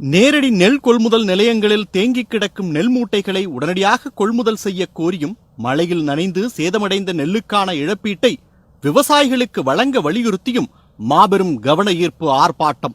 நேரடி நெல் கொள்முதல் நிலையங்களில் தேங்கிக் கிடக்கும் நெல் மூட்டைகளை உடனடியாக கொள்முதல் செய்ய கோரியும் மழையில் நனைந்து சேதமடைந்த நெல்லுக்கான இழப்பீட்டை விவசாயிகளுக்கு வழங்க வலியுறுத்தியும் மாபெரும் கவன ஈர்ப்பு ஆர்ப்பாட்டம்.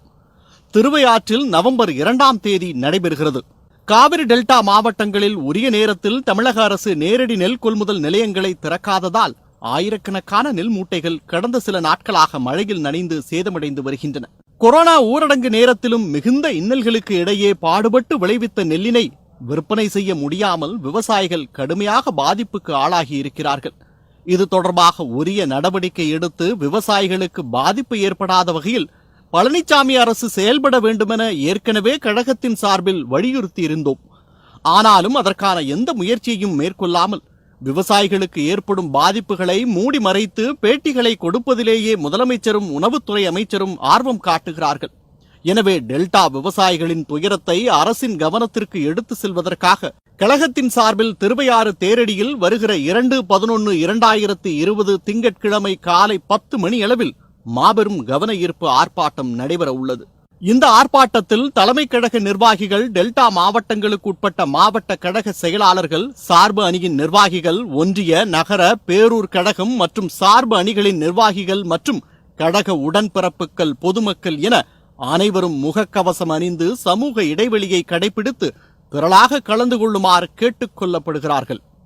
திருவையாற்றில் நவம்பர் இரண்டாம் தேதி நடைபெறுகிறது. காவிரி டெல்டா மாவட்டங்களில் உரிய நேரத்தில் தமிழக அரசு நேரடி நெல் கொள்முதல் நிலையங்களை திறக்காததால் ஆயிரக்கணக்கான நெல் மூட்டைகள் கடந்த சில நாட்களாக மழையில் நனைந்து சேதமடைந்து வருகின்றன. கொரோனா ஊரடங்கு நேரத்திலும் மிகுந்த இன்னல்களுக்கு இடையே பாடுபட்டு விளைவித்த நெல்லினை விற்பனை செய்ய முடியாமல் விவசாயிகள் கடுமையாக பாதிப்புக்கு ஆளாகி இருக்கிறார்கள். இது தொடர்பாக உரிய நடவடிக்கை எடுத்து விவசாயிகளுக்கு பாதிப்பு ஏற்படாத வகையில் பழனிசாமி அரசு செயல்பட வேண்டுமென ஏற்கனவே கழகத்தின் சார்பில் வலியுறுத்தியிருந்தோம். ஆனாலும் அதற்கான எந்த முயற்சியையும் மேற்கொள்ளாமல் விவசாயிகளுக்கு ஏற்படும் பாதிப்புகளை மூடி மறைத்து பேட்டிகளை கொடுப்பதிலேயே முதலமைச்சரும் உணவுத்துறை அமைச்சரும் ஆர்வம் காட்டுகிறார்கள். எனவே டெல்டா விவசாயிகளின் துயரத்தை அரசின் கவனத்திற்கு எடுத்து செல்வதற்காக கழகத்தின் சார்பில் திருவையாறு தேரடியில் வருகிற இரண்டு பதினொன்று இரண்டாயிரத்தி இருபது திங்கட்கிழமை காலை பத்து மணி அளவில் மாபெரும் கவன ஈர்ப்பு ஆர்ப்பாட்டம் நடைபெற உள்ளது இந்த ஆர்ப்பாட்டத்தில் தலைமை கழக நிர்வாகிகள் டெல்டா மாவட்டங்களுக்கு உட்பட்ட மாவட்ட கழக செயலாளர்கள் சார்பு அணியின் நிர்வாகிகள் ஒன்றிய நகர பேரூர் கழகம் மற்றும் சார்பு அணிகளின் நிர்வாகிகள் மற்றும் கழக உடன்பிறப்புகள் பொதுமக்கள் என அனைவரும் முகக்கவசம் அணிந்து சமூக இடைவெளியை கடைபிடித்து திரளாக கலந்து கொள்ளுமாறு கேட்டுக் கொள்ளப்படுகிறார்கள்.